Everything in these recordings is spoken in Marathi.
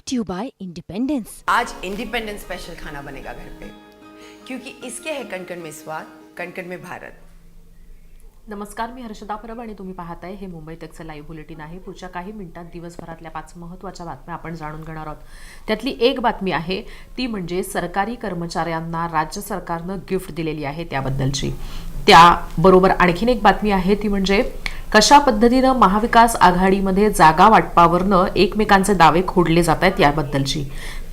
ब्रॉट यू बाय इंडिपेंडेंस आज इंडिपेंडेंस स्पेशल खाना बनेगा घर पे। क्योंकि इसके है कणकण में स्वाद कणकण में भारत। नमस्कार मी हर्षदा परब आणि तुम्ही पाहताय हे मुंबई तकचं लाईव्ह बुलेटिन आहे. पुढच्या काही मिनिटात दिवसभरातल्या पाच महत्त्वाच्या बातम्या आपण जाणून घेणार आहोत. त्यातली एक बातमी आहे ती म्हणजे सरकारी कर्मचाऱ्यांना राज्य सरकारनं गिफ्ट दिलेली आहे त्याबद्दलची. त्याबरोबर आणखीन एक बातमी आहे ती म्हणजे कशा पद्धतीनं महाविकास आघाडीमध्ये जागा वाटपावरनं एकमेकांचे दावे खोडले जात आहेत याबद्दलची.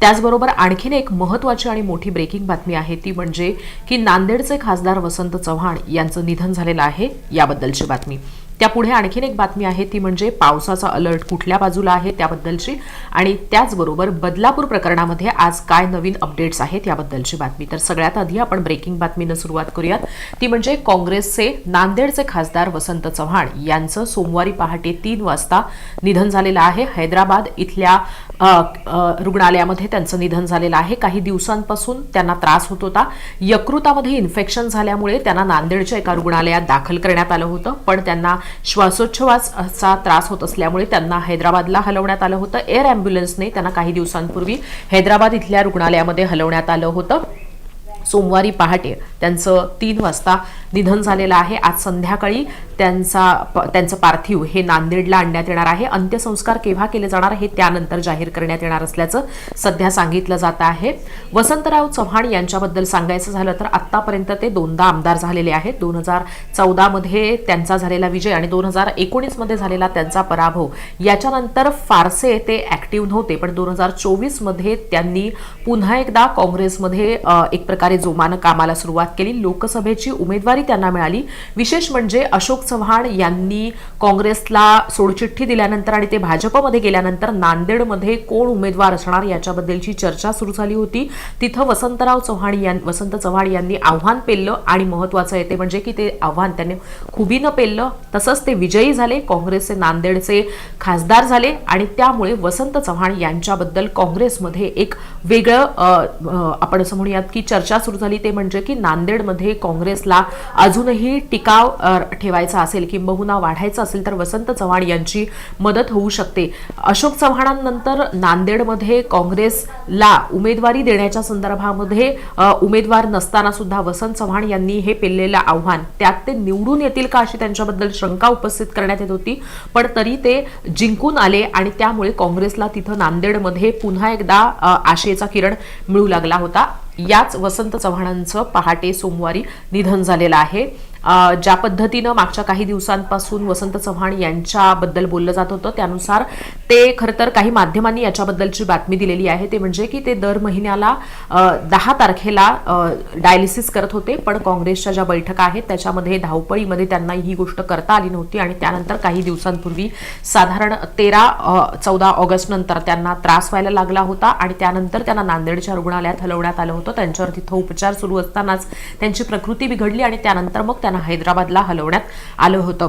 त्याचबरोबर आणखीन एक महत्वाची आणि मोठी ब्रेकिंग बातमी आहे ती म्हणजे की नांदेडचे खासदार वसंत चव्हाण यांचं निधन झालेलं आहे याबद्दलची बातमी. त्यापुढे आणखीन एक बातमी आहे ती म्हणजे पावसाचा अलर्ट कुठल्या बाजूला आहे त्याबद्दलची. आणि त्याचबरोबर बदलापूर प्रकरणामध्ये आज काय नवीन अपडेट्स आहेत याबद्दलची बातमी. तर सगळ्यात आधी आपण ब्रेकिंग बातमीनं सुरुवात करूयात. ती म्हणजे काँग्रेसचे नांदेडचे खासदार वसंत चव्हाण यांचं सोमवारी पहाटे तीन वाजता निधन झालेलं आहे. हैदराबाद इथल्या रुग्णालयामध्ये त्यांचं निधन झालेलं आहे. काही दिवसांपासून त्यांना त्रास होत होता. यकृतामध्ये इन्फेक्शन झाल्यामुळे त्यांना नांदेडच्या एका रुग्णालयात दाखल करण्यात आलं होतं. पण त्यांना श्वासोच्छवासाचा त्रास होत असल्यामुळे त्यांना हैदराबादला हलवण्यात आलं होतं. एअर अँब्युलन्सने त्यांना काही दिवसांपूर्वी हैदराबाद इथल्या रुग्णालयामध्ये हलवण्यात आलं होतं. सोमवारी पहाटे त्यांचं तीन वाजता निधन झालेलं आहे. आज संध्याकाळी त्यांचा प- त्यांचं पार्थिव हे नांदेडला आणण्यात येणार आहे. अंत्यसंस्कार केव्हा केले जाणार हे त्यानंतर जाहीर करण्यात येणार असल्याचं सध्या सांगितलं जात आहे. वसंतराव चव्हाण यांच्याबद्दल सांगायचं झालं तर आत्तापर्यंत ते दोनदा आमदार झालेले आहेत. दोन हजार चौदामध्ये त्यांचा झालेला विजय आणि दोन हजार एकोणीसमध्ये झालेला त्यांचा पराभव याच्यानंतर फारसे ते ॲक्टिव्ह नव्हते. पण दोन हजार चोवीसमध्ये त्यांनी पुन्हा एकदा काँग्रेसमध्ये एक प्रकारे जोमानं कामाला सुरुवात केली. लोकसभेची उमेदवारी त्यांना मिळाली. विशेष म्हणजे अशोक चव्हाण यांनी काँग्रेसला सोडचिठ्ठी दिल्यानंतर आणि ते भाजपमध्ये गेल्यानंतर नांदेडमध्ये कोण उमेदवार असणार याच्याबद्दलची चर्चा सुरू झाली होती. तिथं वसंतराव चव्हाण यां वसंत चव्हाण यांनी आव्हान पेललं आणि महत्वाचं आहे ते म्हणजे की ते आव्हान त्यांनी खुबीनं पेललं. तसंच ते विजयी झाले काँग्रेसचे नांदेडचे खासदार झाले आणि त्यामुळे वसंत चव्हाण यांच्याबद्दल काँग्रेसमध्ये एक वेगळं आपण असं म्हणूयात की चर्चा सुरू झाली. ते म्हणजे की नांदेडमध्ये काँग्रेसला अजूनही टिकाव ठेवायचा ठेवायचा असेल किंबहुना वाढायचा असेल तर वसंत चव्हाण यांची मदत होऊ शकते. अशोक चव्हाणांनंतर नांदेडमध्ये काँग्रेसला उमेदवारी देण्याच्या संदर्भामध्ये उमेदवार नसताना सुद्धा वसंत चव्हाण यांनी हे पेललेलं आव्हान. त्यात ते निवडून येतील का अशी त्यांच्याबद्दल शंका उपस्थित करण्यात येत होती. पण तरी ते जिंकून आले आणि त्यामुळे काँग्रेसला तिथं नांदेडमध्ये पुन्हा एकदा आशेचा किरण मिळू लागला होता. याच वसंत चव्हाणांचं पहाटे सोमवारी निधन झालेलं आहे. ज्या पद्धतीनं मागच्या काही दिवसांपासून वसंत चव्हाण यांच्याबद्दल बोललं जात होतं त्यानुसार ते खरं तर काही माध्यमांनी याच्याबद्दलची बातमी दिलेली आहे. ते म्हणजे की ते दर महिन्याला दहा तारखेला डायलिसिस करत होते पण काँग्रेसच्या ज्या बैठका आहेत त्याच्यामध्ये धावपळीमध्ये त्यांना ही गोष्ट करता आली नव्हती आणि त्यानंतर काही दिवसांपूर्वी साधारण तेरा चौदा ऑगस्ट नंतर त्यांना त्रास व्हायला लागला होता आणि त्यानंतर त्यांना नांदेडच्या रुग्णालयात हलवण्यात आलं होतं. त्यांच्यावर तिथं उपचार सुरू असतानाच त्यांची प्रकृती बिघडली आणि त्यानंतर मग त्यांना हैदराबादला हलवण्यात आलं होतं.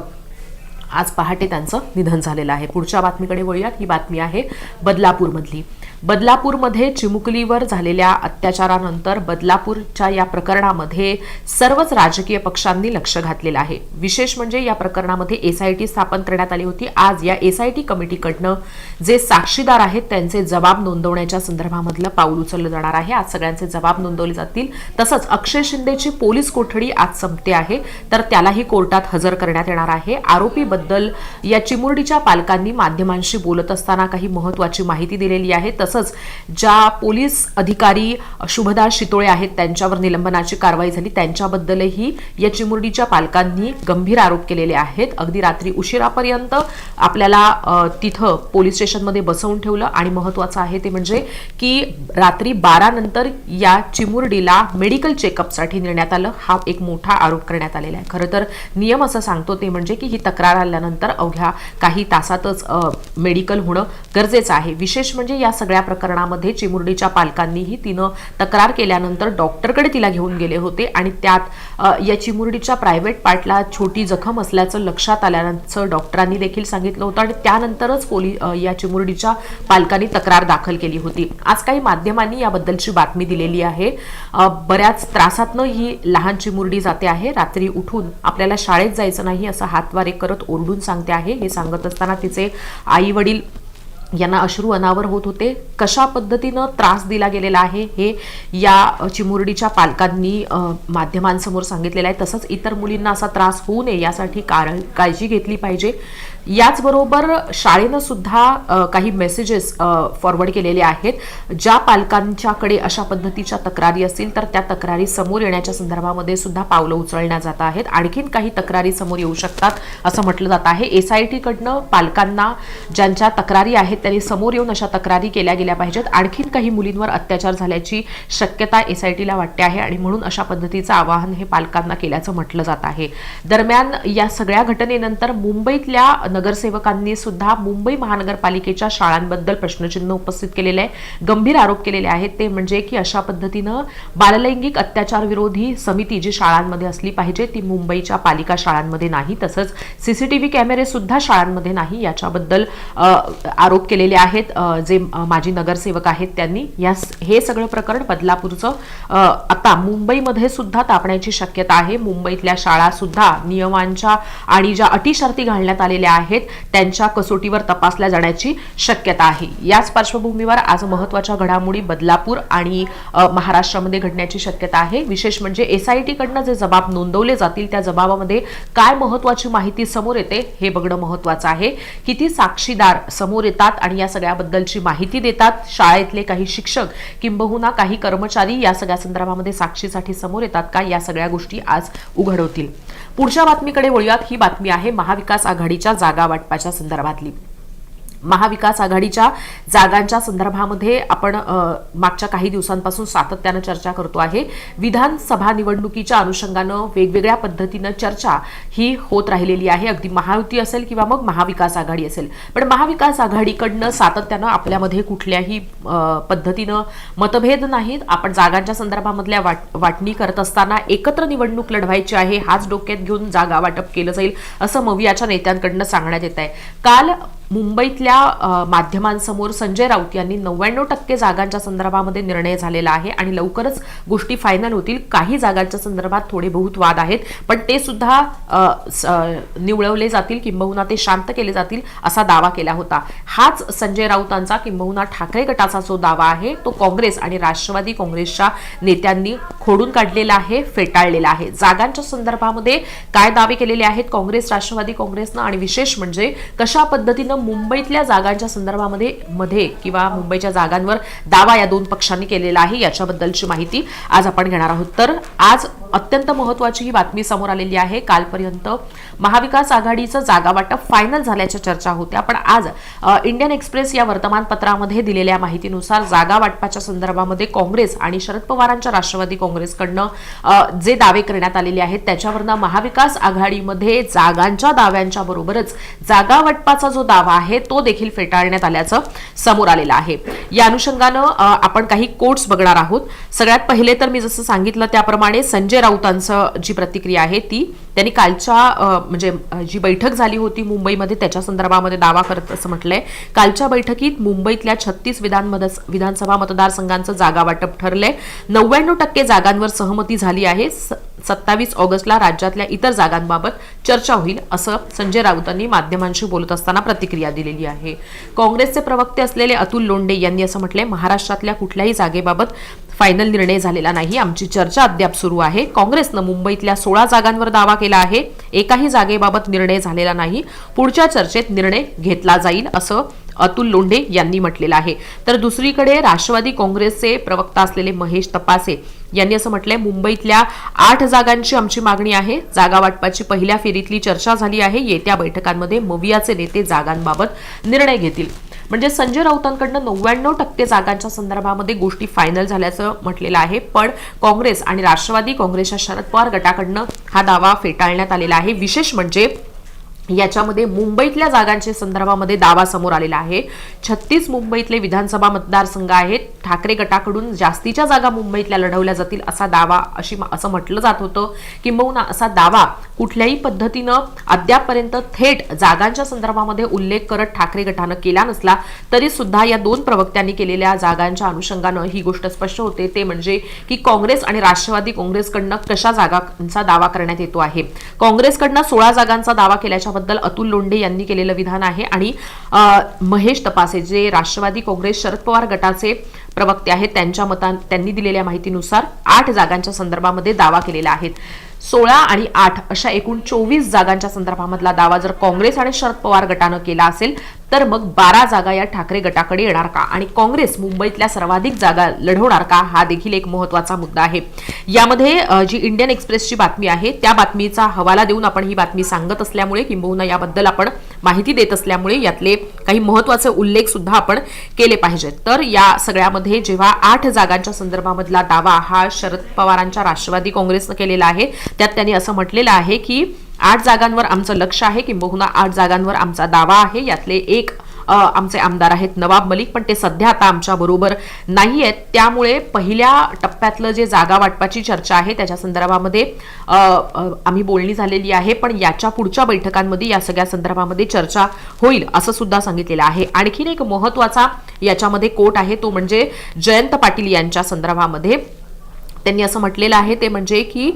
आज पहाटे त्यांचं निधन झालेलं आहे. पुढच्या बातमीकडे वळूयात. ही बातमी आहे बदलापूरमधली. बदलापूरमध्ये चिमुकलीवर झालेल्या अत्याचारानंतर बदलापूरच्या या प्रकरणामध्ये सर्वच राजकीय पक्षांनी लक्ष घातलेलं आहे. विशेष म्हणजे या प्रकरणामध्ये एसआयटी स्थापन करण्यात आली होती. आज या एसआयटी कमिटीकडनं जे साक्षीदार आहेत त्यांचे जबाब नोंदवण्याच्या संदर्भामधलं पाऊल उचललं जाणार आहे. आज सगळ्यांचे जबाब नोंदवले जातील. तसंच अक्षय शिंदेची पोलीस कोठडी आज संपते आहे. तर त्यालाही कोर्टात हजर करण्यात येणार आहे. आरोपीबद्दल या चिमुरडीच्या पालकांनी माध्यमांशी बोलत असताना काही महत्वाची माहिती दिलेली आहे. तसंच ज्या पोलीस अधिकारी शुभदा शितोळे आहेत त्यांच्यावर निलंबनाची कारवाई झाली. त्यांच्याबद्दलही या चिमुरडीच्या पालकांनी गंभीर आरोप केलेले आहेत. अगदी रात्री उशिरापर्यंत आपल्याला तिथं पोलीस स्टेशनमध्ये बसवून ठेवलं. आणि महत्वाचं आहे ते म्हणजे की रात्री बारा नंतर या चिमुरडीला मेडिकल चेकअपसाठी नेण्यात आलं. हा एक मोठा आरोप करण्यात आलेला आहे. खरं तर नियम असं सांगतो ते म्हणजे की ही तक्रार आल्यानंतर अवघ्या काही तासातच मेडिकल होणं गरजेचं आहे. विशेष म्हणजे या सगळ्या प्रकरणामध्ये चिमुरडीच्या पालकांनीही तिनं तक्रार केल्यानंतर डॉक्टरकडे तिला घेऊन गेले होते आणि त्यात या चिमुरडीच्या प्रायव्हेट पार्टला छोटी जखम असल्याचं लक्षात आल्याचं डॉक्टरांनी देखील सांगितलं होतं आणि त्यानंतरच पोली या चिमुरडीच्या पालकांनी तक्रार दाखल केली होती. आज काही माध्यमांनी याबद्दलची बातमी दिलेली आहे. बऱ्याच त्रासातनं ही लहान चिमुरडी जाते आहे. रात्री उठून आपल्याला शाळेत जायचं नाही असं हातवारे करत ओरडून सांगते आहे. हे सांगत असताना तिचे आई वडील यांना अश्रू अनावर होत होते. कशा पद्धतीनं त्रास दिला गेलेला आहे हे या चिमुरडीच्या पालकांनी माध्यमांसमोर सांगितलेलं आहे. तसंच इतर मुलींना असा त्रास होऊ नये यासाठी कारण काळजी घेतली पाहिजे. याचबरोबर शाळेनं सुद्धा काही मेसेजेस फॉरवर्ड केलेले आहेत. ज्या पालकांच्याकडे अशा पद्धतीच्या तक्रारी असतील तर त्या तक्रारी समोर येण्याच्या संदर्भामध्ये सुद्धा पावलं उचलण्यात जात आहेत. आणखीन काही तक्रारी समोर येऊ शकतात असं म्हटलं जात आहे. एस आय टीकडनं पालकांना ज्यांच्या तक्रारी आहेत त्यांनी समोर येऊन अशा तक्रारी केल्या गेल्या पाहिजेत. आणखीन काही मुलींवर अत्याचार झाल्याची शक्यता एस आय टीला वाटते आहे आणि म्हणून अशा पद्धतीचं आवाहन हे पालकांना केल्याचं म्हटलं जात आहे. दरम्यान या सगळ्या घटनेनंतर मुंबईतल्या नगरसेवकांनी सुद्धा मुंबई महानगरपालिकेच्या शाळांबद्दल प्रश्नचिन्ह उपस्थित केलेले आहे. गंभीर आरोप केलेले आहेत. ते म्हणजे की अशा पद्धतीनं बाललैंगिक अत्याचार विरोधी समिती जी शाळांमध्ये असली पाहिजे ती मुंबईच्या पालिका शाळांमध्ये नाही. तसंच सीसीटीव्ही कॅमेरे सुद्धा शाळांमध्ये नाही याच्याबद्दल आरोप केलेले आहेत. जे माजी नगरसेवक आहेत त्यांनी. या हे सगळं प्रकरण बदलापूरचं आता मुंबईमध्ये सुद्धा तापण्याची शक्यता आहे. मुंबईतल्या शाळा सुद्धा नियमांच्या आणि ज्या अटी शर्ती घालण्यात आलेल्या आहेत त्यांच्या कसोटीवर तपासल्या जाण्याची शक्यता आहे. याच पार्श्वभूमीवर आज महत्त्वाच्या घडामोडी बदलापूर आणि महाराष्ट्रामध्ये घडण्याची शक्यता आहे. विशेष म्हणजे एसआयटीकडनं जे जबाब नोंदवले जातील त्या जबाबामध्ये काय महत्वाची माहिती समोर येते हे बघणं महत्वाचं आहे. किती साक्षीदार समोर येतात आणि या सगळ्याबद्दलची माहिती देतात. शाळेतले काही शिक्षक किंबहुना काही कर्मचारी या सगळ्या संदर्भामध्ये साक्षीसाठी समोर येतात का? या सगळ्या गोष्टी आज उघड होतील पुढच्या बातमीकडे वळूयात. ही बातमी आहे महाविकास आघाडीच्या जागा वाटपाच्या संदर्भातली. महाविकास आघाडीच्या जागांच्या संदर्भामध्ये आपण मागच्या काही दिवसांपासून सातत्यानं चर्चा करतो आहे. विधानसभा निवडणुकीच्या अनुषंगानं वेगवेगळ्या पद्धतीनं चर्चा ही होत राहिलेली आहे. अगदी महायुती असेल किंवा मग महाविकास आघाडी असेल. पण महाविकास आघाडीकडनं सातत्यानं आपल्यामध्ये कुठल्याही पद्धतीनं मतभेद नाहीत. आपण जागांच्या संदर्भामधल्या वाट वाटणी करत असताना एकत्र निवडणूक लढवायची आहे. हाच डोक्यात घेऊन जागा वाटप केलं जाईल असं मवियाच्या नेत्यांकडनं सांगण्यात येत आहे काल मुंबईतल्या माध्यमांसमोर संजय राऊत यांनी नव्याण्णव टक्के जागांच्या संदर्भामध्ये निर्णय झालेला आहे आणि लवकरच गोष्टी फायनल होतील. काही जागांच्या संदर्भात थोडे बहुत वाद आहेत पण ते सुद्धा स- निवळवले जातील किंबहुना ते शांत केले जातील असा दावा केला होता. हाच संजय राऊतांचा किंबहुना ठाकरे गटाचा जो दावा आहे तो काँग्रेस आणि राष्ट्रवादी काँग्रेसच्या नेत्यांनी खोडून काढलेला आहे फेटाळलेला आहे. जागांच्या संदर्भामध्ये काय दावे केलेले आहेत काँग्रेस राष्ट्रवादी काँग्रेसनं? आणि विशेष म्हणजे कशा पद्धतीनं मुंबईतल्या जागांच्या संदर्भामध्ये मध्ये किंवा मुंबईच्या जागांवर दावा या दोन पक्षांनी केलेला आहे याच्याबद्दलची माहिती आज आपण घेणार आहोत. तर आज अत्यंत महत्वाची ही बातमी समोर आलेली आहे. कालपर्यंत महाविकास आघाडीचं जागा वाटप फायनल झाल्याच्या चर्चा होत्या. पण आज इंडियन एक्सप्रेस या वर्तमानपत्रामध्ये दिलेल्या माहितीनुसार जागा वाटपाच्या संदर्भामध्ये काँग्रेस आणि शरद पवारांच्या राष्ट्रवादी काँग्रेसकडनं जे दावे करण्यात आलेले आहेत त्याच्यावरनं महाविकास आघाडीमध्ये जागांच्या दाव्यांच्या बरोबरच जागा वाटपाचा जो दावा आहे तो देखील फेटाळण्यात आल्याचं समोर आलेलं आहे. या अनुषंगानं आपण काही कोट्स बघणार आहोत. सगळ्यात पहिले तर मी जसं सांगितलं त्याप्रमाणे संजय राऊतांचं जी प्रतिक्रिया आहे ती त्यांनी कालच्या म्हणजे जी बैठक झाली होती मुंबईमध्ये त्याच्या संदर्भामध्ये दावा करत असं म्हटलंय. कालच्या बैठकीत मुंबईतल्या छत्तीस विधान विधानसभा मतदारसंघांचं जागा वाटप ठरलंय. नव्याण्णव टक्के जागांवर सहमती झाली आहे. स- सत्तावीस ऑगस्टला राज्यातल्या इतर जागांबाबत चर्चा होईल असं संजय राऊतांनी माध्यमांशी बोलत असताना प्रतिक्रिया दिलेली आहे. काँग्रेसचे प्रवक्ते असलेले अतुल लोंडे यांनी असं म्हटलंय महाराष्ट्रातल्या कुठल्याही जागेबाबत फायनल निर्णय झालेला नाही. आमची चर्चा अद्याप सुरू आहे. काँग्रेसनं मुंबईतल्या सोळा जागांवर दावा केला आहे. एकाही जागेबाबत निर्णय झालेला नाही. पुढच्या चर्चेत निर्णय घेतला जाईल असं अतुल लोंढे यांनी म्हटलेलं आहे. तर दुसरीकडे राष्ट्रवादी काँग्रेसचे प्रवक्ता असलेले महेश तपासे यांनी असं म्हटलंय मुंबईतल्या आठ जागांची आमची मागणी आहे. जागा वाटपाची पहिल्या फेरीतली चर्चा झाली आहे. येत्या बैठकांमध्ये मवियाचे नेते जागांबाबत निर्णय घेतील. म्हणजे संजय राऊतांकडनं नव्याण्णव टक्के जागांच्या संदर्भामध्ये गोष्टी फायनल झाल्याचं म्हटलेलं आहे. पण काँग्रेस आणि राष्ट्रवादी काँग्रेसच्या शरद पवार गटाकडनं हा दावा फेटाळण्यात आलेला आहे. विशेष म्हणजे याच्यामध्ये मुंबईतल्या जागांच्या संदर्भामध्ये दावा समोर आलेला आहे. छत्तीस मुंबईतले विधानसभा मतदारसंघ आहेत. ठाकरे गटाकडून जास्तीच्या जागा मुंबईतल्या लढवल्या जातील असा दावा अशी असं म्हटलं जात होतं. किंबहुना असा दावा कुठल्याही पद्धतीनं अद्यापपर्यंत थेट जागांच्या संदर्भामध्ये उल्लेख करत ठाकरे गटानं केला नसला तरी सुद्धा या दोन प्रवक्त्यांनी केलेल्या जागांच्या अनुषंगानं ही गोष्ट स्पष्ट होते. ते म्हणजे की काँग्रेस आणि राष्ट्रवादी काँग्रेसकडनं कशा जागांचा दावा करण्यात येतो आहे? काँग्रेसकडनं सोळा जागांचा दावा केल्याच्या बद्दल अतुल लोंढे यांनी केलेलं विधान आहे आणि महेश तपासे जे राष्ट्रवादी काँग्रेस शरद पवार गटाचे प्रवक्ते आहेत. त्यांच्या मतां त्यांनी दिलेल्या माहितीनुसार आठ जागांच्या संदर्भामध्ये दावा केलेला आहे. सोळा आणि आठ अशा एकूण चोवीस जागांच्या संदर्भामधला दावा जर काँग्रेस आणि शरद पवार गटानं केला असेल तर मग बारा जागा या ठाकरे गटाकडे येणार का? आणि काँग्रेस मुंबईतल्या सर्वाधिक जागा लढवणार का? हा देखील एक महत्त्वाचा मुद्दा आहे. यामध्ये जी इंडियन एक्सप्रेसची बातमी आहे त्या बातमीचा हवाला देऊन आपण ही बातमी सांगत असल्यामुळे किंबहुना याबद्दल आपण माहिती देत असल्यामुळे यातले काही महत्त्वाचे उल्लेख सुद्धा आपण केले पाहिजेत. तर या सगळ्यामध्ये जेव्हा आठ जागांच्या संदर्भामधला दावा हा शरद पवारांच्या राष्ट्रवादी काँग्रेसनं केलेला आहे त्यात त्यांनी असं म्हटलेलं आहे की आठ जागांवर आमचं लक्ष आहे किंबहुना आठ जागांवर आमचा दावा आहे यातले एक आमचे आमदार आहेत नवाब मलिक पण ते सध्या आता आमच्या बरोबर नाही आहेत त्यामुळे पहिल्या टप्प्यातलं जे जागा वाटपाची चर्चा आहे त्याच्या संदर्भामध्ये आम्ही बोलणी झालेली आहे पण याच्या पुढच्या बैठकांमध्ये या सगळ्या संदर्भामध्ये चर्चा होईल असं सुद्धा सांगितलेलं आहे. आणखीन एक महत्त्वाचा याच्यामध्ये कोट आहे तो म्हणजे जयंत पाटील यांच्या संदर्भामध्ये. त्यांनी असं म्हटलेलं आहे ते म्हणजे की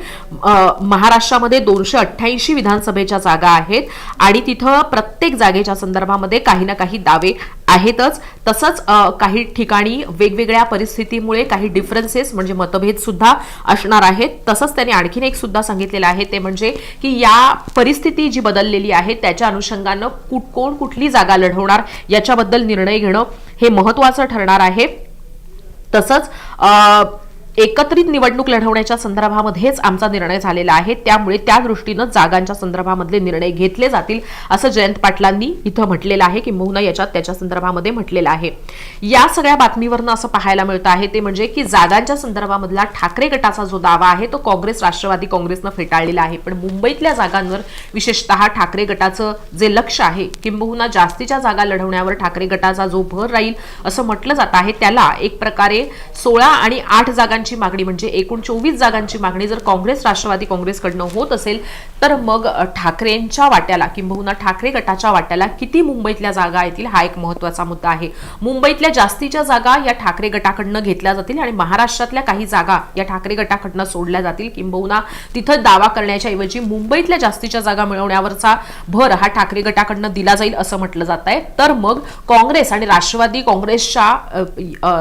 महाराष्ट्रामध्ये दोनशे अठ्ठ्याऐंशी विधानसभेच्या जागा आहेत आणि तिथं प्रत्येक जागेच्या संदर्भामध्ये काही ना काही दावे आहेतच. तसंच काही ठिकाणी वेगवेगळ्या परिस्थितीमुळे काही डिफरन्सेस म्हणजे मतभेद सुद्धा असणार आहेत. तसंच त्यांनी आणखीन एक सुद्धा सांगितलेलं आहे ते म्हणजे की या परिस्थिती जी बदललेली आहे त्याच्या अनुषंगानं कुठ कोण कुठली जागा लढवणार याच्याबद्दल निर्णय घेणं हे महत्वाचं ठरणार आहे. तसंच एकत्रित निवडणूक लढवण्याच्या संदर्भामध्येच आमचा निर्णय झालेला आहे. त्यामुळे त्या दृष्टीनं जागांच्या संदर्भामधले निर्णय घेतले जातील असं जयंत पाटलांनी इथं म्हटलेलं आहे किंबहुना याच्यात त्याच्या संदर्भामध्ये म्हटलेलं आहे. या सगळ्या बातमीवरनं असं पाहायला मिळतं आहे ते म्हणजे की जागांच्या संदर्भामधला ठाकरे गटाचा जो दावा आहे तो काँग्रेस राष्ट्रवादी काँग्रेसनं फेटाळलेला आहे. पण मुंबईतल्या जागांवर विशेषतः ठाकरे गटाचं जे लक्ष आहे किंबहुना जास्तीच्या जागा लढवण्यावर ठाकरे गटाचा जो भर राहील असं म्हटलं जात आहे. त्याला एक प्रकारे सोळा आणि आठ जागांची मागणी म्हणजे एकूण चोवीस जागांची मागणी जर काँग्रेस राष्ट्रवादी काँग्रेसकडनं होत असेल तर मग ठाकरेंच्या वाट्याला किंबहुना ठाकरे गटाच्या वाट्याला किती मुंबईतल्या जागा येतील हा एक महत्त्वाचा मुद्दा आहे. मुंबईतल्या जास्तीच्या जागा या ठाकरे गटाकडनं घेतल्या जातील आणि महाराष्ट्रातल्या काही जागा या ठाकरे गटाकडनं सोडल्या जातील. किंबहुना तिथं दावा करण्याच्या ऐवजी मुंबईतल्या जास्तीच्या जागा मिळवण्यावरचा भर हा ठाकरे गटाकडनं दिला जाईल असं म्हटलं जात आहे. तर मग काँग्रेस आणि राष्ट्रवादी काँग्रेसच्या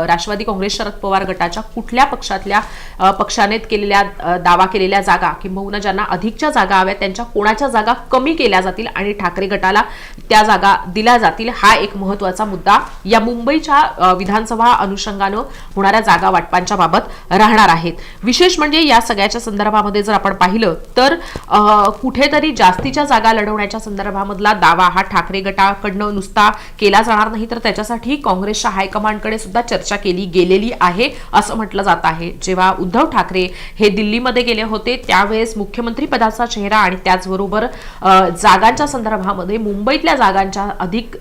राष्ट्रवादी काँग्रेस शरद पवार गटाच्या कुठल्या पक्षातल्या पक्षाने केलेल्या दावा केलेल्या जागा किंबहुना ज्यांना अधिकच्या जागा हव्या त्यांच्या कोणाच्या जागा कमी केल्या जातील आणि ठाकरे गटाला त्या जागा दिल्या जातील हा एक महत्त्वाचा मुद्दा या मुंबईच्या विधानसभा अनुषंगानं होणाऱ्या जागा वाटपांच्या बाबत राहणार आहेत. विशेष म्हणजे या सगळ्याच्या संदर्भामध्ये जर आपण पाहिलं तर कुठेतरी जास्तीच्या जागा लढवण्याच्या संदर्भामधला दावा हा ठाकरे गटाकडनं नुसता केला जाणार नाही तर त्याच्यासाठी काँग्रेसच्या हायकमांडकडे सुद्धा चर्चा केली गेलेली आहे असं म्हटलं जात आहे. जेव्हा उद्धव ठाकरे हे दिल्लीमध्ये गेले होते त्यावेळेस मुख्यमंत्री पदाचा चेहरा आणि त्याचबरोबर जागांच्या संदर्भामध्ये मुंबईतल्या जागांच्या अधिक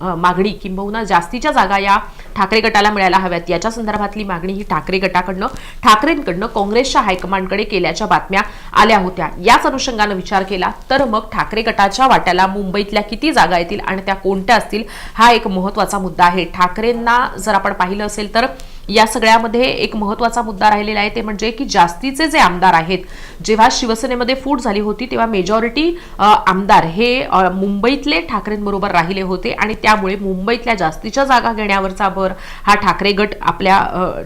मागणी किंबहुना जास्तीच्या जागा या ठाकरे गटाला मिळायला हव्यात. याच्या संदर्भातली मागणी ही ठाकरे गटाकडनं ठाकरेंकडनं काँग्रेसच्या हायकमांडकडे केल्याच्या बातम्या आल्या होत्या. याच अनुषंगानं विचार केला तर मग ठाकरे गटाच्या वाट्याला मुंबईतल्या किती जागा येतील आणि त्या कोणत्या असतील हा एक महत्त्वाचा मुद्दा आहे. ठाकरेंना जर आपण पाहिलं असेल तर या सगळ्यामध्ये एक महत्त्वाचा मुद्दा राहिलेला आहे ते म्हणजे की जास्तीचे जे आमदार आहेत जेव्हा शिवसेनेमध्ये फूट झाली होती तेव्हा मेजॉरिटी आमदार हे मुंबईतले ठाकरेंबरोबर राहिले होते आणि त्यामुळे मुंबईतल्या जास्तीच्या जागा घेण्यावरचा भर हा ठाकरे गट आपल्या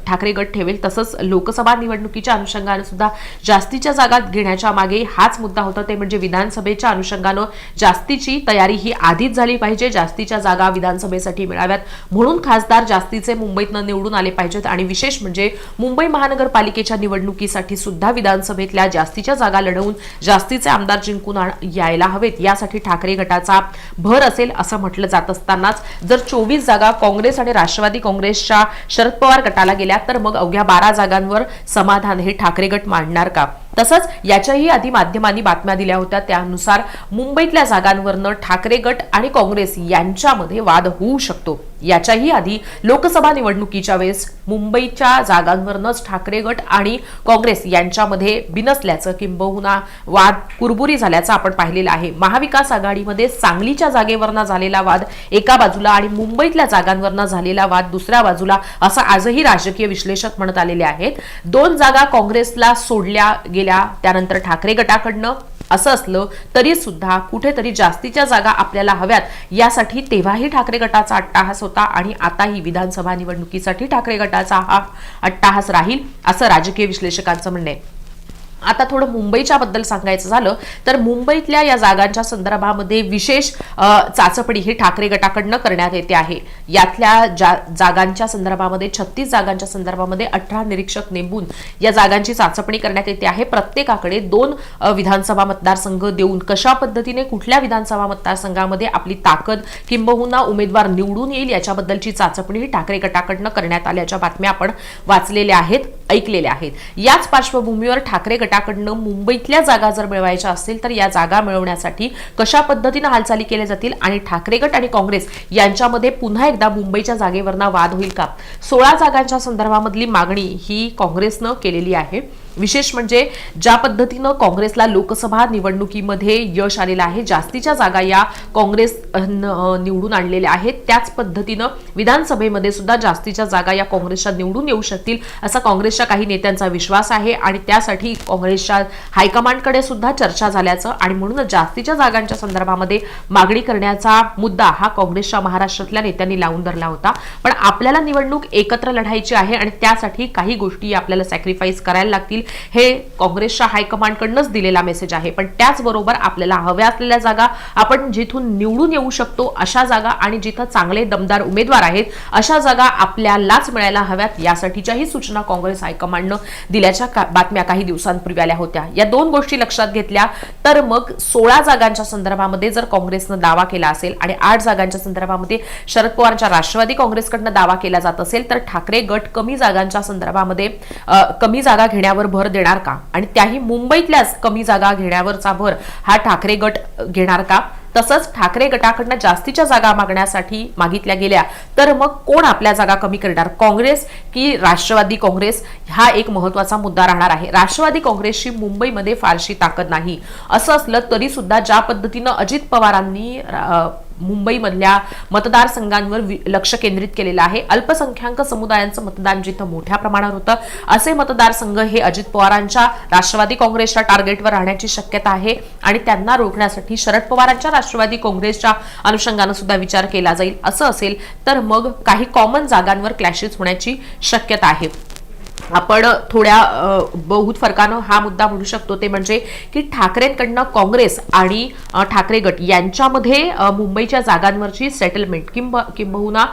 ठाकरे गट ठेवेल. तसंच लोकसभा निवडणुकीच्या अनुषंगानं सुद्धा जास्तीच्या जागा घेण्याच्या मागे हाच मुद्दा होता. ते म्हणजे विधानसभेच्या अनुषंगानं जास्तीची तयारी ही आधीच झाली पाहिजे जास्तीच्या जागा विधानसभेसाठी मिळाव्यात. म्हणून खासदार जास्तीचे मुंबईतनं निवडून आले पाहिजे. पाहिजेत आणि विशेष म्हणजे मुंबई महानगरपालिकेच्या निवडणुकीसाठी सुद्धा विधानसभेतल्या जास्तीच्या जागा लढवून जास्तीचे आमदार जिंकून यायला हवेत. यासाठी ठाकरे गटाचा भर असेल असं म्हटलं जात असतानाच जर चोवीस जागा काँग्रेस आणि राष्ट्रवादी काँग्रेसच्या शरद पवार गटाला गेल्या तर मग अवघ्या बारा जागांवर समाधान हे ठाकरे गट मांडणार का? तसंच याच्याही आधी माध्यमांनी बातम्या दिल्या होत्या. त्यानुसार मुंबईतल्या जागांवरनं ठाकरे गट आणि काँग्रेस यांच्यामध्ये वाद होऊ शकतो. याच्याही आधी लोकसभा निवडणुकीच्या वेळेस मुंबईच्या जागांवरनच ठाकरे गट आणि काँग्रेस यांच्यामध्ये बिनसल्याचं किंबहुना वाद कुरबुरी झाल्याचं आपण पाहिलेलं आहे. महाविकास आघाडीमध्ये सांगलीच्या जागेवरनं झालेला वाद एका बाजूला आणि मुंबईतल्या जागांवरनं झालेला वाद दुसऱ्या बाजूला असं आजही राजकीय विश्लेषक म्हणत आलेले आहेत. दोन जागा काँग्रेसला सोडल्या गेल्या त्यानंतर ठाकरे गटाकडनं असं असलं तरी सुद्धा कुठेतरी जास्तीच्या जागा आपल्याला हव्यात. यासाठी तेव्हाही ठाकरे गटाचा अट्टाहास होता आणि आताही विधानसभा निवडणुकीसाठी ठाकरे गटाचा हा अट्टाहास राहील असं राजकीय विश्लेषकांचं म्हणणं आहे. आता थोडं मुंबईच्या बद्दल सांगायचं झालं तर मुंबईतल्या या जागांच्या संदर्भामध्ये विशेष चाचपणी ही ठाकरे गटाकडनं करण्यात येते आहे. यातल्या जा जागांच्या संदर्भामध्ये छत्तीस जागांच्या संदर्भामध्ये अठरा निरीक्षक नेमून या जागांची चाचपणी करण्यात येते आहे. प्रत्येकाकडे दोन विधानसभा मतदारसंघ देऊन कशा पद्धतीने कुठल्या विधानसभा मतदारसंघामध्ये आपली ताकद किंबहुना उमेदवार निवडून येईल याच्याबद्दलची चाचपणी ही ठाकरे गटाकडनं करण्यात आल्याच्या बातम्या आपण वाचलेल्या आहेत ऐकलेल्या आहेत. याच पार्श्वभूमीवर ठाकरे गटाकडनं मुंबईतल्या जागा जर मिळवायच्या असतील तर या जागा मिळवण्यासाठी कशा पद्धतीनं हालचाली केल्या जातील आणि ठाकरे गट आणि काँग्रेस यांच्यामध्ये पुन्हा एकदा मुंबईच्या जागेवरना वाद होईल का? सोळा जागांच्या संदर्भामधली मागणी ही काँग्रेसनं केलेली आहे. विशेष म्हणजे ज्या पद्धतीनं काँग्रेसला लोकसभा निवडणुकीमध्ये यश आलेलं आहे जास्तीच्या जागा या काँग्रेस न- निवडून आणलेल्या आहेत त्याच पद्धतीनं विधानसभेमध्ये सुद्धा जास्तीच्या जागा या काँग्रेसच्या निवडून येऊ शकतील असा काँग्रेसच्या काही नेत्यांचा विश्वास आहे आणि त्यासाठी काँग्रेसच्या हायकमांडकडे सुद्धा चर्चा झाल्याचं आणि म्हणूनच जास्तीच्या जागांच्या संदर्भामध्ये मागणी करण्याचा मुद्दा हा काँग्रेसच्या महाराष्ट्रातल्या नेत्यांनी लावून धरला होता. पण आपल्याला निवडणूक एकत्र लढायची आहे आणि त्यासाठी काही गोष्टी आपल्याला सॅक्रिफाईस करायला लागतील हे काँग्रेसच्या हायकमांडकडनंच दिलेला मेसेज आहे. पण त्याचबरोबर आपल्याला हव्या असलेल्या जागा आपण जिथून निवडून येऊ शकतो अशा जागा आणि जिथं चांगले दमदार उमेदवार आहेत अशा जागा आपल्यालाच मिळायला हव्यात यासाठीच्याही सूचना काँग्रेस हायकमांडनं दिल्याच्या का- बातम्या काही दिवसांपूर्वी आल्या होत्या. या दोन गोष्टी लक्षात घेतल्या तर मग सोळा जागांच्या संदर्भामध्ये जर काँग्रेसनं दावा केला असेल आणि आठ जागांच्या संदर्भामध्ये शरद पवारांच्या राष्ट्रवादी काँग्रेसकडनं दावा केला जात असेल तर ठाकरे गट कमी जागांच्या संदर्भामध्ये कमी जागा घेण्यावर भर देणार का? आणि त्याही मुंबईतल्याच कमी जागा घेण्यावरचा भर हा ठाकरे गट घेणार का? तसंच ठाकरे गटाकडनं जास्तीच्या जागा मागण्यासाठी मागितल्या गेल्या. तर मग कोण आपल्या जागा कमी करणार? काँग्रेस की राष्ट्रवादी काँग्रेस? हा एक महत्त्वाचा मुद्दा राहणार आहे. राष्ट्रवादी काँग्रेसची मुंबईमध्ये फारशी ताकद नाही. असं असलं तरी सुद्धा ज्या पद्धतीनं अजित पवारांनी मुंबईमधल्या मतदारसंघांवर वि- लक्ष केंद्रित केलेलं आहे. अल्पसंख्याक समुदायांचं मतदान जिथं मोठ्या प्रमाणावर होतं असे मतदारसंघ हे अजित पवारांच्या राष्ट्रवादी काँग्रेसच्या टार्गेटवर राहण्याची शक्यता आहे आणि त्यांना रोखण्यासाठी शरद पवारांच्या राष्ट्रवादी काँग्रेसच्या अनुषंगानं सुद्धा विचार केला जाईल. असं असेल तर मग काही कॉमन जागांवर क्लॅशेस होण्याची शक्यता आहे. आपण थोड्या बहुत फरकानं हा मुद्दा म्हणू शकतो. ते म्हणजे की ठाकरेंकडनं काँग्रेस आणि ठाकरे गट यांच्यामध्ये मुंबईच्या जागांवरची सेटलमेंट किंब किंबहुना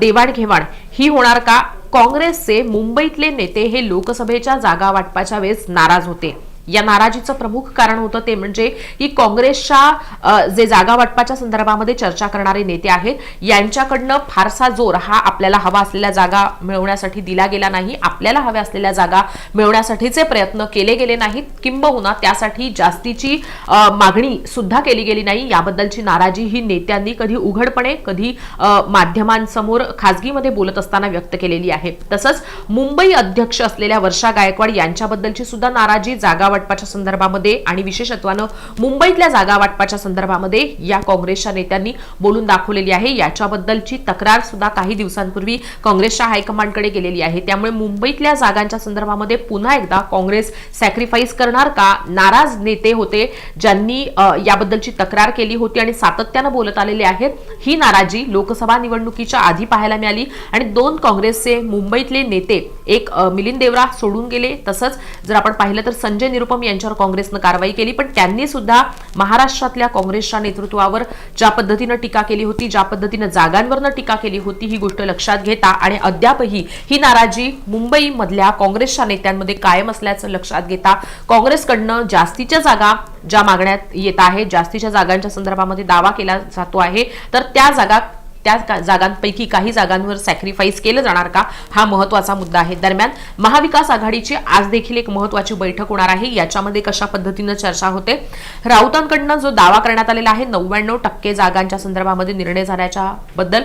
देवाणघेवाण ही होणार का? काँग्रेसचे मुंबईतले नेते हे लोकसभेच्या जागा वाटपाच्या वेळेस नाराज होते. या नाराजीचं प्रमुख कारण होतं ते म्हणजे की काँग्रेसच्या जे जागा वाटपाच्या संदर्भामध्ये चर्चा करणारे नेते आहेत यांच्याकडनं फारसा जोर हा आपल्याला हवा असलेल्या जागा मिळवण्यासाठी दिला गेला नाही. आपल्याला हव्या असलेल्या जागा मिळवण्यासाठीचे प्रयत्न केले गेले नाहीत. किंबहुना त्यासाठी जास्तीची मागणी सुद्धा केली गेली नाही. याबद्दलची नाराजी ही नेत्यांनी कधी उघडपणे कधी माध्यमांसमोर खासगीमध्ये बोलत असताना व्यक्त केलेली आहे. तसंच मुंबई अध्यक्ष असलेल्या वर्षा गायकवाड यांच्याबद्दलची सुद्धा नाराजी जागा वाटपाच्या संदर्भामध्ये आणि विशेषत्वानं मुंबईतल्या जागा वाटपाच्या संदर्भामध्ये या काँग्रेसच्या नेत्यांनी बोलून दाखवलेली आहे. याच्याबद्दलची तक्रार सुद्धा काही दिवसांपूर्वी काँग्रेसच्या हायकमांडकडे गेलेली आहे. त्यामुळे मुंबईतल्या जागांच्या संदर्भामध्ये पुन्हा एकदा काँग्रेस सॅक्रिफाईस करणार का? नाराज नेते होते ज्यांनी याबद्दलची तक्रार केली होती आणि सातत्यानं बोलत आलेले आहेत. ही नाराजी लोकसभा निवडणुकीच्या आधी पाहायला मिळाली आणि दोन काँग्रेसचे मुंबईतले नेते एक मिलिंद देवरा सोडून गेले. तसंच जर आपण पाहिलं तर संजय निरुपम यांच्यावर काँग्रेसनं कारवाई केली पण त्यांनी सुद्धा महाराष्ट्रातल्या काँग्रेसच्या नेतृत्वावर ज्या पद्धतीनं टीका केली होती ज्या पद्धतीनं जागांवरनं टीका केली होती ही गोष्ट लक्षात घेता आणि अद्यापही ही नाराजी मुंबईमधल्या काँग्रेसच्या नेत्यांमध्ये कायम असल्याचं लक्षात घेता काँग्रेसकडनं जास्तीच्या जागा ज्या मागण्यात येत आहेत जास्तीच्या जागांच्या संदर्भामध्ये दावा केला जातो आहे तर त्या जागा त्या का- जागांपैकी काही जागांवर सॅक्रिफाईस केलं जाणार का? हा महत्त्वाचा मुद्दा आहे. दरम्यान महाविकास आघाडीची आज देखील एक महत्वाची बैठक होणार आहे. याच्यामध्ये कशा पद्धतीनं चर्चा होते? राऊतांकडनं जो दावा करण्यात आलेला आहे नव्याण्णव टक्के जागांच्या संदर्भामध्ये निर्णय झाल्याच्या बद्दल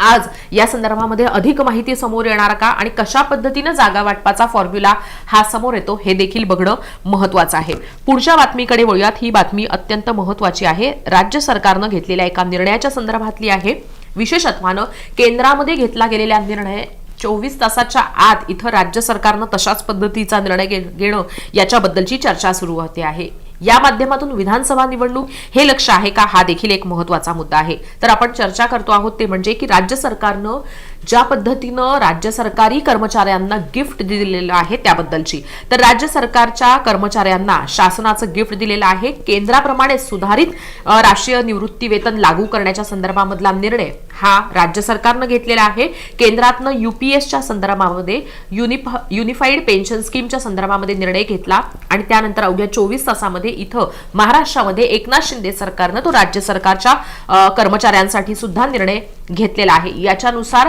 आज या संदर्भामध्ये अधिक माहिती समोर येणार का आणि कशा पद्धतीनं जागा वाटपाचा फॉर्म्युला हा समोर येतो हे देखील बघणं महत्वाचं आहे. पुढच्या बातमीकडे वळूयात. ही बातमी अत्यंत महत्वाची आहे. राज्य सरकारनं घेतलेल्या एका निर्णयाच्या संदर्भातली आहे. विशेषत्वानं केंद्रामध्ये घेतला गेलेला निर्णय चोवीस तासाच्या आत इथं राज्य सरकारनं तशाच पद्धतीचा निर्णय घे- घेणं याच्याबद्दलची चर्चा सुरू होते आहे. या माध्यमातून विधानसभा निवडणूक हे लक्ष आहे का? हा देखील एक महत्त्वाचा मुद्दा आहे. तर आपण चर्चा करतो आहोत ते म्हणजे की राज्य सरकारनं ज्या पद्धतीनं राज्य सरकारी कर्मचाऱ्यांना गिफ्ट दिलेलं आहे त्याबद्दलची. तर राज्य सरकारच्या कर्मचाऱ्यांना शासनाचं गिफ्ट दिलेलं आहे. केंद्राप्रमाणे सुधारित राष्ट्रीय निवृत्ती वेतन लागू करण्याच्या संदर्भामधला निर्णय हा राज्य सरकारनं घेतलेला आहे. केंद्रातनं युपीएसच्या संदर्भामध्ये युनिफ युनिफाईड पेन्शन स्कीमच्या संदर्भामध्ये निर्णय घेतला आणि त्यानंतर अवघ्या चोवीस तासामध्ये इथं महाराष्ट्रामध्ये एकनाथ शिंदे सरकारनं तो राज्य सरकारच्या कर्मचाऱ्यांसाठी सुद्धा निर्णय घेतलेला आहे. याच्यानुसार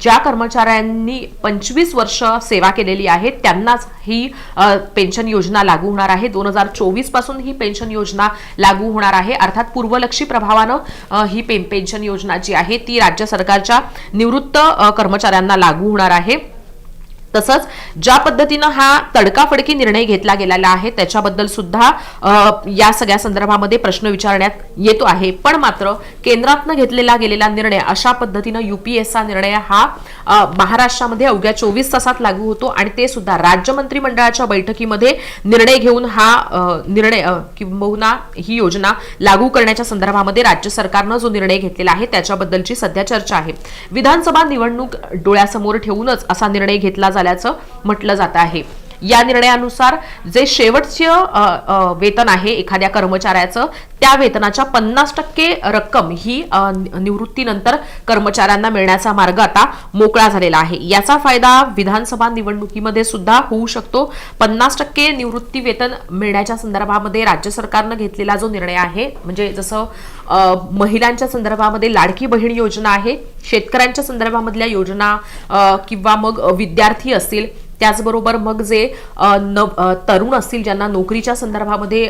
ज्या कर्मचाऱ्यांनी पंचवीस वर्ष सेवा केलेली आहे त्यांनाच ही पेन्शन योजना लागू होणार आहे. दोन हजार चोवीसपासून ही पेन्शन योजना लागू होणार आहे. अर्थात पूर्वलक्षी प्रभावानं ही पे- पेन्शन योजना जी आहे ती राज्य सरकारच्या निवृत्त कर्मचाऱ्यांना लागू होणार आहे. तसंच ज्या पद्धतीनं हा तडकाफडकी निर्णय घेतला गेलेला आहे त्याच्याबद्दल सुद्धा या सगळ्या संदर्भामध्ये प्रश्न विचारण्यात येतो आहे. पण मात्र केंद्रातनं घेतलेला गेलेला निर्णय अशा पद्धतीनं युपीएसचा निर्णय हा महाराष्ट्रामध्ये अवघ्या चोवीस तासात लागू होतो आणि ते सुद्धा राज्य मंत्रिमंडळाच्या बैठकीमध्ये निर्णय घेऊन हा निर्णय किंबहुना ही योजना लागू करण्याच्या संदर्भामध्ये राज्य सरकारनं जो निर्णय घेतलेला आहे त्याच्याबद्दलची सध्या चर्चा आहे. विधानसभा निवडणूक डोळ्यासमोर ठेवूनच असा निर्णय घेतला झाल्याचं म्हटलं जात आहे. या निर्णयानुसार जे शेवटचे वेतन आहे एखाद्या कर्मचाऱ्याचं त्या वेतनाच्या पन्नास टक्के रक्कम ही निवृत्तीनंतर कर्मचाऱ्यांना मिळण्याचा मार्ग आता मोकळा झालेला आहे. याचा फायदा विधानसभा निवडणुकीमध्ये सुद्धा होऊ शकतो. पन्नास टक्के निवृत्ती वेतन मिळण्याच्या संदर्भामध्ये राज्य सरकारनं घेतलेला जो निर्णय आहे म्हणजे जसं महिलांच्या संदर्भामध्ये लाडकी बहीण योजना आहे शेतकऱ्यांच्या संदर्भामधल्या योजना किंवा मग विद्यार्थी असतील त्याचबरोबर मग जे न तरुण असतील ज्यांना नोकरीच्या संदर्भामध्ये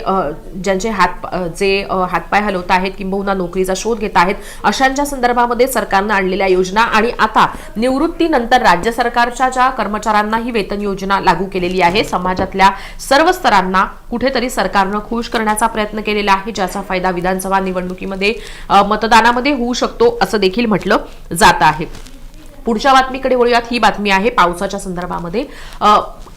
ज्यांचे हात जे हातपाय हलवत आहेत किंबहुना नोकरीचा शोध घेत आहेत अशांच्या संदर्भामध्ये सरकारनं आणलेल्या योजना आणि आता निवृत्तीनंतर राज्य सरकारच्या ज्या कर्मचाऱ्यांना ही वेतन योजना लागू केलेली आहे समाजातल्या सर्व स्तरांना कुठेतरी सरकारनं खुश करण्याचा प्रयत्न केलेला आहे ज्याचा फायदा विधानसभा निवडणुकीमध्ये मतदानामध्ये होऊ शकतो असं देखील म्हटलं जात आहे. पुढच्या बातमीकडे वळूयात. ही बातमी आहे पावसाच्या संदर्भामध्ये.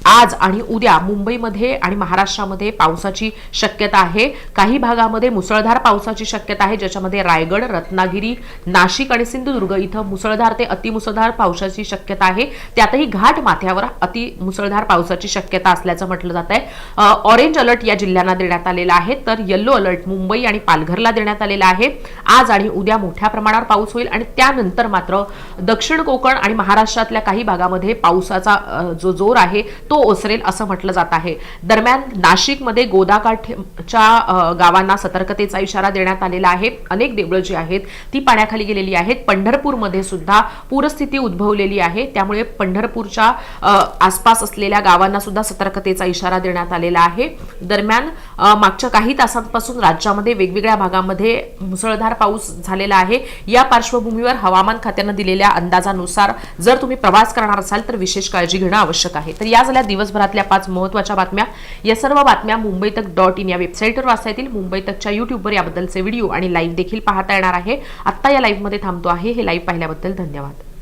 आज आणि उद्या मुंबईमध्ये आणि महाराष्ट्रामध्ये पावसाची शक्यता आहे. काही भागामध्ये मुसळधार पावसाची शक्यता आहे ज्याच्यामध्ये रायगड रत्नागिरी नाशिक आणि सिंधुदुर्ग इथं मुसळधार ते अतिमुसळधार पावसाची शक्यता आहे. त्यातही घाट माथ्यावर अति मुसळधार पावसाची शक्यता असल्याचं म्हटलं जात आहे ऑरेंज अलर्ट या जिल्ह्यांना देण्यात आलेला आहे. तर येल्लो अलर्ट मुंबई आणि पालघरला देण्यात आलेला आहे. आज आणि उद्या मोठ्या प्रमाणावर पाऊस होईल आणि त्यानंतर मात्र दक्षिण कोकण आणि महाराष्ट्रातल्या काही भागामध्ये पावसाचा जो जोर आहे तो तो ओसरेल असं म्हटलं जात आहे. दरम्यान नाशिकमध्ये गोदाकाठच्या गावांना सतर्कतेचा इशारा देण्यात आलेला आहे. अनेक देवळं जी आहेत ती पाण्याखाली गेलेली आहेत. पंढरपूरमध्ये सुद्धा पूरस्थिती उद्भवलेली आहे. त्यामुळे पंढरपूरच्या आसपास असलेल्या गावांना सुद्धा सतर्कतेचा इशारा देण्यात आलेला आहे. दरम्यान मागच्या काही तासांपासून राज्यामध्ये वेगवेगळ्या भागामध्ये मुसळधार पाऊस झालेला आहे. या पार्श्वभूमीवर हवामान खात्यानं दिलेल्या अंदाजानुसार जर तुम्ही प्रवास करणार असाल तर विशेष काळजी घेणं आवश्यक आहे. तर या झाल्या दिवसभरातल्या पाच महत्त्वाच्या बातम्या. या सर्व बातम्या मुंबई तक डॉट इन या वेबसाईटवर वाचता येतील. मुंबई तकच्या युट्यूबवर याबद्दलचे व्हिडिओ आणि लाईव्ह देखील पाहता येणार आहे. आत्ता या लाईव्हमध्ये थांबतो आहे. हे लाईव्ह पाहिल्याबद्दल धन्यवाद.